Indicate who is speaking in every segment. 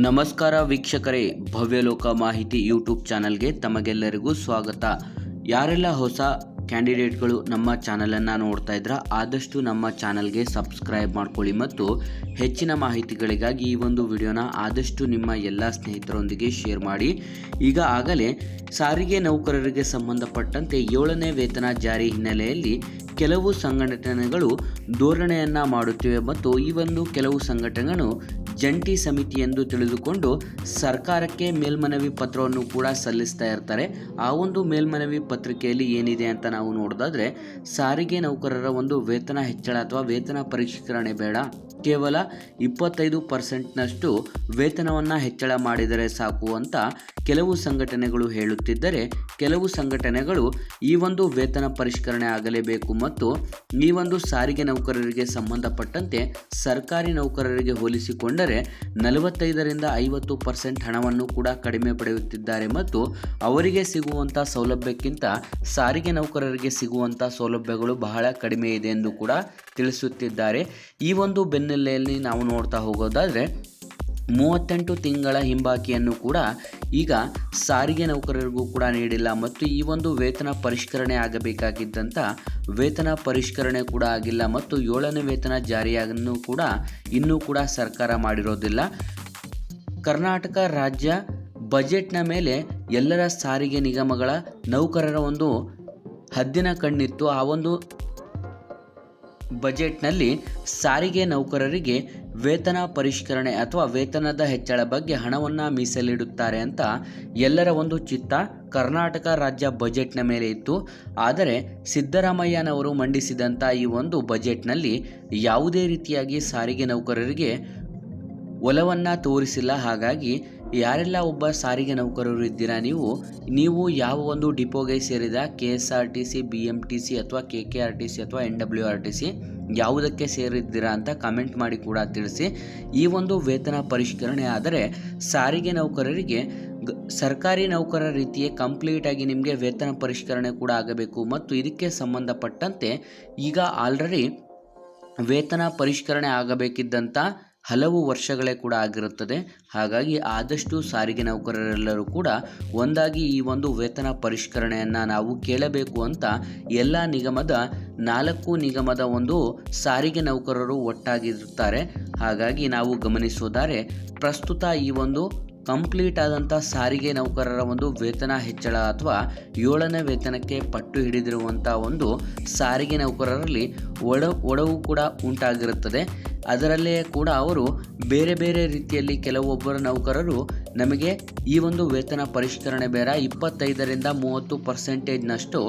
Speaker 1: ನಮಸ್ಕಾರ ವೀಕ್ಷಕರೇ ಭವ್ಯಲೋಕ ಮಾಹಿತಿ ಯೂಟ್ಯೂಬ್ ಚಾನಲ್ಗೆ ತಮಗೆಲ್ಲರಿಗೂ ಸ್ವಾಗತ. ಯಾರೆಲ್ಲ ಹೊಸ ಕ್ಯಾಂಡಿಡೇಟ್ಗಳು ನಮ್ಮ ಚಾನಲನ್ನು ನೋಡ್ತಾ ಇದ್ರ, ಆದಷ್ಟು ನಮ್ಮ ಚಾನಲ್ಗೆ ಸಬ್ಸ್ಕ್ರೈಬ್ ಮಾಡ್ಕೊಳ್ಳಿ ಮತ್ತು ಹೆಚ್ಚಿನ ಮಾಹಿತಿಗಳಿಗಾಗಿ ಈ ಒಂದು ವಿಡಿಯೋನ ಆದಷ್ಟು ನಿಮ್ಮ ಎಲ್ಲ ಸ್ನೇಹಿತರೊಂದಿಗೆ ಶೇರ್ ಮಾಡಿ. ಈಗ ಆಗಲೇ ಸಾರಿಗೆ ನೌಕರರಿಗೆ ಸಂಬಂಧಪಟ್ಟಂತೆ ಏಳನೇ ವೇತನ ಜಾರಿ ಹಿನ್ನೆಲೆಯಲ್ಲಿ ಕೆಲವು ಸಂಘಟನೆಗಳು ಧೋರಣೆಯನ್ನು ಮಾಡುತ್ತಿವೆ ಮತ್ತು ಈ ಒಂದು ಕೆಲವು ಸಂಘಟನೆಗಳು ಜಂಟಿ ಸಮಿತಿ ಎಂದು ತಿಳಿದುಕೊಂಡು ಸರ್ಕಾರಕ್ಕೆ ಮೇಲ್ಮನವಿ ಪತ್ರವನ್ನು ಕೂಡ ಸಲ್ಲಿಸ್ತಾ ಇರ್ತಾರೆ. ಆ ಒಂದು ಮೇಲ್ಮನವಿ ಪತ್ರಿಕೆಯಲ್ಲಿ ಏನಿದೆ ಅಂತ ನಾವು ನೋಡೋದಾದ್ರೆ, ಸಾರಿಗೆ ನೌಕರರ ಒಂದು ವೇತನ ಹೆಚ್ಚಳ ಅಥವಾ ವೇತನ ಪರಿಷ್ಕರಣೆ ಬೇಡ. ಕೇವಲ ಇಪ್ಪತ್ತೈದು ಪರ್ಸೆಂಟ್ನಷ್ಟು ವೇತನವನ್ನು ಹೆಚ್ಚಳ ಮಾಡಿದರೆ ಸಾಕು ಅಂತ ಕೆಲವು ಸಂಘಟನೆಗಳು ಹೇಳುತ್ತಿದ್ದರೆ ಕೆಲವು ಸಂಘಟನೆಗಳು ಈ ಒಂದು ವೇತನ ಪರಿಷ್ಕರಣೆ ಆಗಲೇಬೇಕು ಮತ್ತು ಈ ಒಂದು ಸಾರಿಗೆ ನೌಕರರಿಗೆ ಸಂಬಂಧಪಟ್ಟಂತೆ ಸರ್ಕಾರಿ ನೌಕರರಿಗೆ ಹೋಲಿಸಿಕೊಂಡರೆ ನಲವತ್ತೈದರಿಂದ ಐವತ್ತು ಪರ್ಸೆಂಟ್ ಹಣವನ್ನು ಕೂಡ ಕಡಿಮೆ ಪಡೆಯುತ್ತಿದ್ದಾರೆ ಮತ್ತು ಅವರಿಗೆ ಸಿಗುವಂಥ ಸೌಲಭ್ಯಕ್ಕಿಂತ ಸಾರಿಗೆ ನೌಕರರಿಗೆ ಸಿಗುವಂಥ ಸೌಲಭ್ಯಗಳು ಬಹಳ ಕಡಿಮೆ ಇದೆ ಎಂದು ಕೂಡ ತಿಳಿಸುತ್ತಿದ್ದಾರೆ. ಈ ಒಂದು ಬೆನ್ನೆಲೆಯಲ್ಲಿ ನಾವು ನೋಡ್ತಾ ಹೋಗೋದಾದರೆ, ಮೂವತ್ತೆಂಟು ತಿಂಗಳ ಹಿಂಬಾಕಿಯನ್ನು ಕೂಡ ಈಗ ಸಾರಿಗೆ ನೌಕರರಿಗೂ ಕೂಡ ನೀಡಿಲ್ಲ ಮತ್ತು ಈ ಒಂದು ವೇತನ ಪರಿಷ್ಕರಣೆ ಆಗಬೇಕಾಗಿದ್ದಂಥ ವೇತನ ಪರಿಷ್ಕರಣೆ ಕೂಡ ಆಗಿಲ್ಲ ಮತ್ತು ಏಳನೇ ವೇತನ ಜಾರಿಯನ್ನು ಕೂಡ ಇನ್ನೂ ಕೂಡ ಸರ್ಕಾರ ಮಾಡಿರೋದಿಲ್ಲ. ಕರ್ನಾಟಕ ರಾಜ್ಯ ಬಜೆಟ್ನ ಮೇಲೆ ಎಲ್ಲರ ಸಾರಿಗೆ ನಿಗಮಗಳ ನೌಕರರ ಒಂದು ಹದ್ದಿನ ಕಣ್ಣಿತ್ತು. ಆ ಒಂದು ಬಜೆಟ್ನಲ್ಲಿ ಸಾರಿಗೆ ನೌಕರರಿಗೆ ವೇತನ ಪರಿಷ್ಕರಣೆ ಅಥವಾ ವೇತನದ ಹೆಚ್ಚಳ ಬಗ್ಗೆ ಹಣವನ್ನು ಮೀಸಲಿಡುತ್ತಾರೆ ಅಂತ ಎಲ್ಲರ ಒಂದು ಚಿತ್ತ ಕರ್ನಾಟಕ ರಾಜ್ಯ ಬಜೆಟ್ನ ಮೇಲೆ ಇತ್ತು. ಆದರೆ ಸಿದ್ದರಾಮಯ್ಯನವರು ಮಂಡಿಸಿದಂಥ ಈ ಒಂದು ಬಜೆಟ್ನಲ್ಲಿ ಯಾವುದೇ ರೀತಿಯಾಗಿ ಸಾರಿಗೆ ನೌಕರರಿಗೆ ಒಲವನ್ನು ತೋರಿಸಿಲ್ಲ. ಹಾಗಾಗಿ ಯಾರೆಲ್ಲ ಒಬ್ಬ ಸಾರಿಗೆ ನೌಕರರು ಇದ್ದೀರಾ ನೀವು ನೀವು ಯಾವ ಒಂದು ಡಿಪೋಗೆ ಸೇರಿದ K S R T C, B M T C ಅಥವಾ K K R T C ಅಥವಾ N W R T C ಯಾವುದಕ್ಕೆ ಸೇರಿದ್ದೀರಾ ಅಂತ ಕಮೆಂಟ್ ಮಾಡಿ ಕೂಡ ತಿಳಿಸಿ. ಈ ಒಂದು ವೇತನ ಪರಿಷ್ಕರಣೆ ಆದರೆ ಸಾರಿಗೆ ನೌಕರರಿಗೆ ಸರ್ಕಾರಿ ನೌಕರರ ರೀತಿಯೇ ಕಂಪ್ಲೀಟಾಗಿ ನಿಮಗೆ ವೇತನ ಪರಿಷ್ಕರಣೆ ಕೂಡ ಆಗಬೇಕು ಮತ್ತು ಇದಕ್ಕೆ ಸಂಬಂಧಪಟ್ಟಂತೆ ಈಗ ಆಲ್ರೆಡಿ ವೇತನ ಪರಿಷ್ಕರಣೆ ಆಗಬೇಕಿದ್ದಂಥ ಹಲವು ವರ್ಷಗಳೇ ಕೂಡ ಆಗಿರುತ್ತದೆ. ಹಾಗಾಗಿ ಆದಷ್ಟು ಸಾರಿಗೆ ನೌಕರರೆಲ್ಲರೂ ಕೂಡ ಒಂದಾಗಿ ಈ ಒಂದು ವೇತನ ಪರಿಷ್ಕರಣೆಯನ್ನು ನಾವು ಕೇಳಬೇಕು ಅಂತ ಎಲ್ಲ ನಿಗಮದ, ನಾಲ್ಕು ನಿಗಮದ ಒಂದು ಸಾರಿಗೆ ನೌಕರರು ಒಟ್ಟಾಗಿರುತ್ತಾರೆ. ಹಾಗಾಗಿ ನಾವು ಗಮನಿಸೋದಾರೆ ಪ್ರಸ್ತುತ ಈ ಒಂದು ಕಂಪ್ಲೀಟ್ ಆದಂಥ ಸಾರಿಗೆ ನೌಕರರ ಒಂದು ವೇತನ ಹೆಚ್ಚಳ ಅಥವಾ ಏಳನೇ ವೇತನಕ್ಕೆ ಪಟ್ಟು ಹಿಡಿದಿರುವಂಥ ಒಂದು ಸಾರಿಗೆ ನೌಕರರಲ್ಲಿ ಒಡ, ಒಡವು ಕೂಡ ಉಂಟಾಗಿರುತ್ತದೆ. ಅದರಲ್ಲೇ ಕೂಡ ಅವರು ಬೇರೆ ಬೇರೆ ರೀತಿಯಲ್ಲಿ ಕೆಲವೊಬ್ಬರ ನೌಕರರು ನಮಗೆ ಈ ಒಂದು ವೇತನ ಪರಿಷ್ಕರಣೆ ಬೇರ ಇಪ್ಪತ್ತೈದರಿಂದ ಮೂವತ್ತು ಪರ್ಸೆಂಟೇಜ್ನಷ್ಟು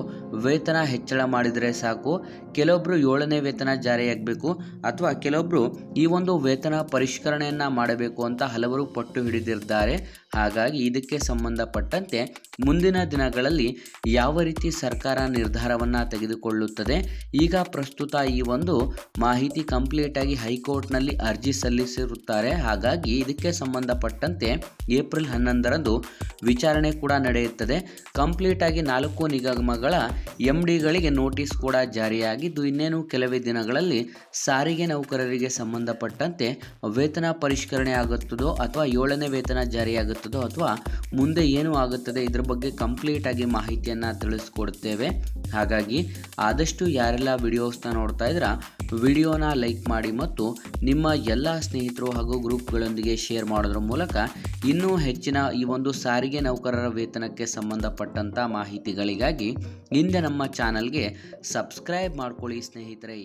Speaker 1: ವೇತನ ಹೆಚ್ಚಳ ಮಾಡಿದರೆ ಸಾಕು. ಕೆಲವೊಬ್ಬರು ಏಳನೇ ವೇತನ ಜಾರಿಯಾಗಬೇಕು ಅಥವಾ ಕೆಲವೊಬ್ಬರು ಈ ಒಂದು ವೇತನ ಪರಿಷ್ಕರಣೆಯನ್ನು ಮಾಡಬೇಕು ಅಂತ ಹಲವರು ಪಟ್ಟು ಹಿಡಿದಿದ್ದಾರೆ. ಹಾಗಾಗಿ ಇದಕ್ಕೆ ಸಂಬಂಧಪಟ್ಟಂತೆ ಮುಂದಿನ ದಿನಗಳಲ್ಲಿ ಯಾವ ರೀತಿ ಸರ್ಕಾರ ನಿರ್ಧಾರವನ್ನು ತೆಗೆದುಕೊಳ್ಳುತ್ತದೆ, ಈಗ ಪ್ರಸ್ತುತ ಈ ಒಂದು ಮಾಹಿತಿ ಕಂಪ್ಲೀಟಾಗಿ ಹೈಕೋರ್ಟ್ನಲ್ಲಿ ಅರ್ಜಿ ಸಲ್ಲಿಸಿರುತ್ತಾರೆ. ಹಾಗಾಗಿ ಇದಕ್ಕೆ ಸಂಬಂಧಪಟ್ಟಂತೆ ಏಪ್ರಿಲ್ ಹನ್ನೊಂದರಂದು ವಿಚಾರಣೆ ಕೂಡ ನಡೆಯುತ್ತದೆ. ಕಂಪ್ಲೀಟ್ ಆಗಿ ನಾಲ್ಕು ನಿಗಮಗಳ ಎಂ ಡಿಗಳಿಗೆ ನೋಟಿಸ್ ಕೂಡ ಜಾರಿಯಾಗಿದ್ದು, ಇನ್ನೇನು ಕೆಲವೇ ದಿನಗಳಲ್ಲಿ ಸಾರಿಗೆ ನೌಕರರಿಗೆ ಸಂಬಂಧಪಟ್ಟಂತೆ ವೇತನ ಪರಿಷ್ಕರಣೆ ಆಗುತ್ತದೋ ಅಥವಾ ಏಳನೇ ವೇತನ ಜಾರಿಯಾಗುತ್ತದೋ ಅಥವಾ ಮುಂದೆ ಏನು ಆಗುತ್ತದೆ ಇದರ ಬಗ್ಗೆ ಕಂಪ್ಲೀಟ್ ಆಗಿ ಮಾಹಿತಿಯನ್ನು ತಿಳಿಸ್ಕೊಡ್ತೇವೆ. ಹಾಗಾಗಿ ಆದಷ್ಟು ಯಾರೆಲ್ಲ ವಿಡಿಯೋಸ್ನ ನೋಡ್ತಾ ಇದ್ರ ವಿಡಿಯೋನ ಲೈಕ್ ಮಾಡಿ ಮತ್ತು ನಿಮ್ಮ ಎಲ್ಲ ಸ್ನೇಹಿತರು ಹಾಗೂ ಗ್ರೂಪ್ಗಳೊಂದಿಗೆ ಶೇರ್ ಮಾಡೋದ್ರ ಮೂಲಕ ಇನ್ನೂ ಹೆಚ್ಚಿನ ಈ ಒಂದು ಸಾರಿಗೆ ನೌಕರರ ವೇತನಕ್ಕೆ ಸಂಬಂಧಪಟ್ಟಂಥ ಮಾಹಿತಿಗಳಿಗಾಗಿ ಹಿಂದೆ ನಮ್ಮ ಚಾನಲ್ಗೆ ಸಬ್ಸ್ಕ್ರೈಬ್ ಮಾಡ್ಕೊಳ್ಳಿ ಸ್ನೇಹಿತರೆ.